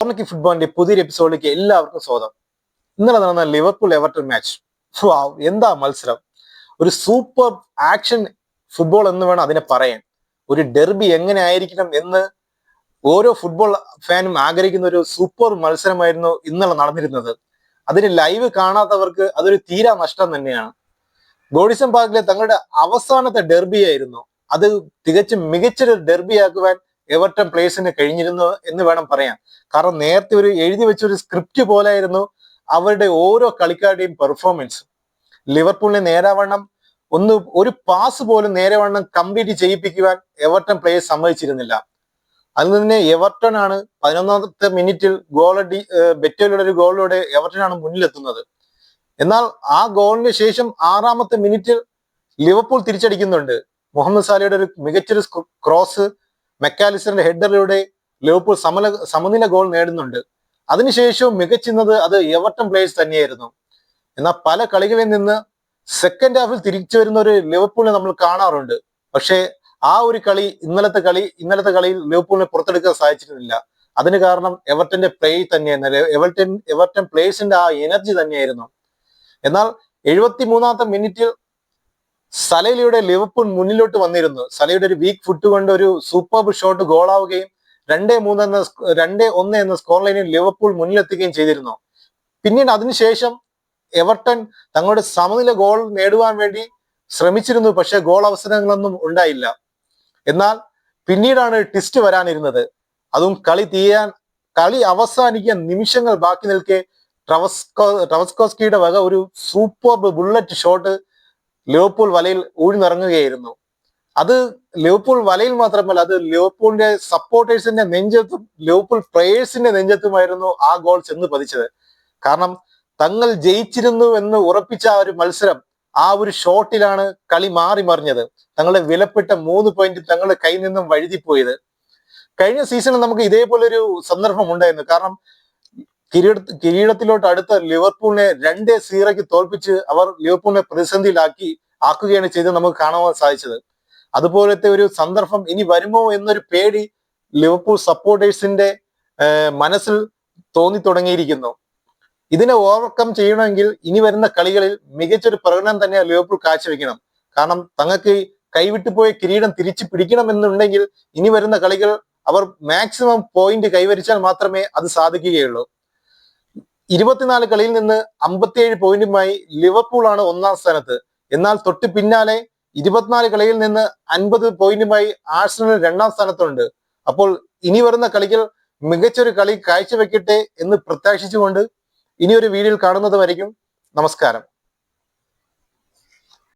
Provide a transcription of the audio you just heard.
കോർണക്കി ഫുട്ബോളിന്റെ പുതിയൊരു എപ്പിസോഡിലേക്ക് എല്ലാവർക്കും സ്വാഗതം. ഇന്നലെ നടന്ന ലിവർപൂൾ എവർട്ടൺ മാച്ച് വാവ്, എന്താ മത്സരം? ഒരു സൂപ്പർ ആക്ഷൻ ഫുട്ബോൾ എന്ന് വേണം അതിനെ പറയാൻ. ഒരു ഡെർബി എങ്ങനെ ആയിരിക്കണം എന്ന് ഓരോ ഫുട്ബോൾ ഫാനും ആഗ്രഹിക്കുന്ന ഒരു സൂപ്പർ മത്സരമായിരുന്നു ഇന്നലെ നടന്നിരുന്നത്. അതിന് ലൈവ് കാണാത്തവർക്ക് അതൊരു തീരാ നഷ്ടം തന്നെയാണ്. ഗോഡിസം പാർക്കിലെ തങ്ങളുടെ അവസാനത്തെ ഡെർബി ആയിരുന്നു. അത് തികച്ചും മികച്ചൊരു ഡെർബിയാക്കുവാൻ എവർട്ടൺ പ്ലേസിന് കഴിഞ്ഞിരുന്നു എന്ന് വേണം പറയാൻ. കാരണം നേരത്തെ ഒരു എഴുതി വെച്ച ഒരു സ്ക്രിപ്റ്റ് പോലായിരുന്നു അവരുടെ ഓരോ കളിക്കാരുടെയും പെർഫോമൻസ് ലിവർപൂളിനെ നേരാവണ്ണം ഒന്ന് ഒരു പാസ് പോലും നേരെവണ്ണം കംപ്ലീറ്റ് ചെയ്യിപ്പിക്കുവാൻ എവർട്ടൺ പ്ലേസ് സമ്മതിച്ചിരുന്നില്ല. അതിൽ തന്നെ എവർട്ടൺ ആണ് പതിനൊന്നാമത്തെ മിനിറ്റിൽ ഗോളടി ബെറ്റോലിയുടെ ഒരു ഗോളിലൂടെ എവർട്ടൺ ആണ് മുന്നിലെത്തുന്നത്. എന്നാൽ ആ ഗോളിന് ശേഷം ആറാമത്തെ മിനിറ്റിൽ ലിവർപൂൾ തിരിച്ചടിക്കുന്നുണ്ട്. മുഹമ്മദ് സാലിയുടെ ഒരു മികച്ചൊരു ക്രോസ് മെക്കാലിസ്റ്ററിന്റെ ഹെഡറിലൂടെ ലിവർപൂൾ സമല സമനില ഗോൾ നേടുന്നുണ്ട്. അതിനുശേഷവും മികച്ചുന്നത് അത് എവർട്ടൺ പ്ലേയേഴ്സ് തന്നെയായിരുന്നു. എന്നാൽ പല കളികളിൽ നിന്ന് സെക്കൻഡ് ഹാഫിൽ തിരിച്ചു വരുന്ന ഒരു ലിവർപൂളിനെ നമ്മൾ കാണാറുണ്ട്. പക്ഷേ ആ ഒരു കളി ഇന്നലത്തെ കളി ഇന്നലത്തെ കളിയിൽ ലിവർപൂളിനെ പുറത്തെടുക്കാൻ സാധിച്ചിരുന്നില്ല. അതിന് കാരണം എവർട്ടന്റെ പ്ലേ തന്നെയായിരുന്നു. എവർട്ടൻ എവർട്ടൺ പ്ലേയേഴ്സിന്റെ ആ എനർജി തന്നെയായിരുന്നു. എന്നാൽ എഴുപത്തി മൂന്നാമത്തെ മിനിറ്റിൽ സലയിലൂടെ ലിവർപൂൾ മുന്നിലോട്ട് വന്നിരുന്നു. സലയുടെ ഒരു വീക്ക് ഫുട്ട് കൊണ്ട് ഒരു സൂപ്പർ ഷോട്ട് ഗോളാവുകയും രണ്ടേ മൂന്ന് എന്ന രണ്ടേ ഒന്ന് എന്ന സ്കോർ ലൈനിൽ ലിവർപൂൾ മുന്നിലെത്തുകയും ചെയ്തിരുന്നു. പിന്നീട് അതിനുശേഷം എവർട്ടൺ തങ്ങളുടെ സമനില ഗോൾ നേടുവാൻ വേണ്ടി ശ്രമിച്ചിരുന്നു. പക്ഷെ ഗോൾ അവസരങ്ങളൊന്നും ഉണ്ടായില്ല. എന്നാൽ പിന്നീടാണ് ടിസ്റ്റ് വരാനിരുന്നത്. അതും കളി തീരാൻ കളി അവസാനിക്കാൻ നിമിഷങ്ങൾ ബാക്കി നിൽക്കെ ട്രവസ്കോ ട്രവസ്കോസ്കിയുടെ വക ഒരു സൂപ്പർ ബുള്ളറ്റ് ഷോട്ട് ലിവർപൂൾ വലയിൽ ഊഴ്ന്നിറങ്ങുകയായിരുന്നു അത് ലിവർപൂൾ വലയിൽ മാത്രമല്ല അത് ലിവർപൂളിന്റെ സപ്പോർട്ടേഴ്സിന്റെ നെഞ്ചത്തും ലിവർപൂൾ പ്ലേയേഴ്സിന്റെ നെഞ്ചത്തുമായിരുന്നു ആ ഗോൾ ചെന്ന് പതിച്ചത്. കാരണം തങ്ങൾ ജയിച്ചിരുന്നു എന്ന് ഉറപ്പിച്ച ആ ഒരു മത്സരം ആ ഒരു ഷോട്ടിലാണ് കളി മാറി മറിഞ്ഞത്. തങ്ങളുടെ വിലപ്പെട്ട മൂന്ന് പോയിന്റ് തങ്ങളുടെ കയ്യിൽ നിന്നും വഴുതിപ്പോയത്. കഴിഞ്ഞ സീസണിൽ നമുക്ക് ഇതേപോലെ ഒരു സന്ദർഭം ഉണ്ടായിരുന്നു. കാരണം കിരീട കിരീടത്തിലോട്ട് അടുത്ത ലിവർപൂളിനെ രണ്ട് സീറോയ്ക്ക് തോൽപ്പിച്ച് അവർ ലിവർപൂളിനെ പ്രതിസന്ധിയിലാക്കി ആക്കുകയാണ് ചെയ്തത് നമുക്ക് കാണാൻ സാധിച്ചത്. അതുപോലത്തെ ഒരു സന്ദർഭം ഇനി വരുമോ എന്നൊരു പേടി ലിവർപൂൾ സപ്പോർട്ടേഴ്സിന്റെ മനസ്സിൽ തോന്നി തുടങ്ങിയിരിക്കുന്നു. ഇതിനെ ഓവർകം ചെയ്യണമെങ്കിൽ ഇനി വരുന്ന കളികളിൽ മികച്ചൊരു പ്രകടനം തന്നെ ലിവർപൂൾ കാഴ്ചവെക്കണം. കാരണം തങ്ങൾക്ക് കൈവിട്ടു പോയ കിരീടം തിരിച്ചു പിടിക്കണമെന്നുണ്ടെങ്കിൽ ഇനി വരുന്ന കളികൾ അവർ മാക്സിമം പോയിന്റ് കൈവരിച്ചാൽ മാത്രമേ അത് സാധിക്കുകയുള്ളൂ. ഇരുപത്തിനാല് കളിയിൽ നിന്ന് അമ്പത്തിയേഴ് പോയിന്റുമായി ലിവർപൂൾ ആണ് ഒന്നാം സ്ഥാനത്ത്. എന്നാൽ തൊട്ട് പിന്നാലെ ഇരുപത്തിനാല് കളിയിൽ നിന്ന് അൻപത് പോയിന്റുമായി ആഴ്സണൽ രണ്ടാം സ്ഥാനത്തുണ്ട്. അപ്പോൾ ഇനി വരുന്ന കളികൾ മികച്ചൊരു കളി കാഴ്ചവെക്കട്ടെ എന്ന് പ്രത്യാശിച്ചുകൊണ്ട് ഇനി ഒരു വീഡിയോയിൽ കാണുന്നത് വരയ്ക്കും നമസ്കാരം.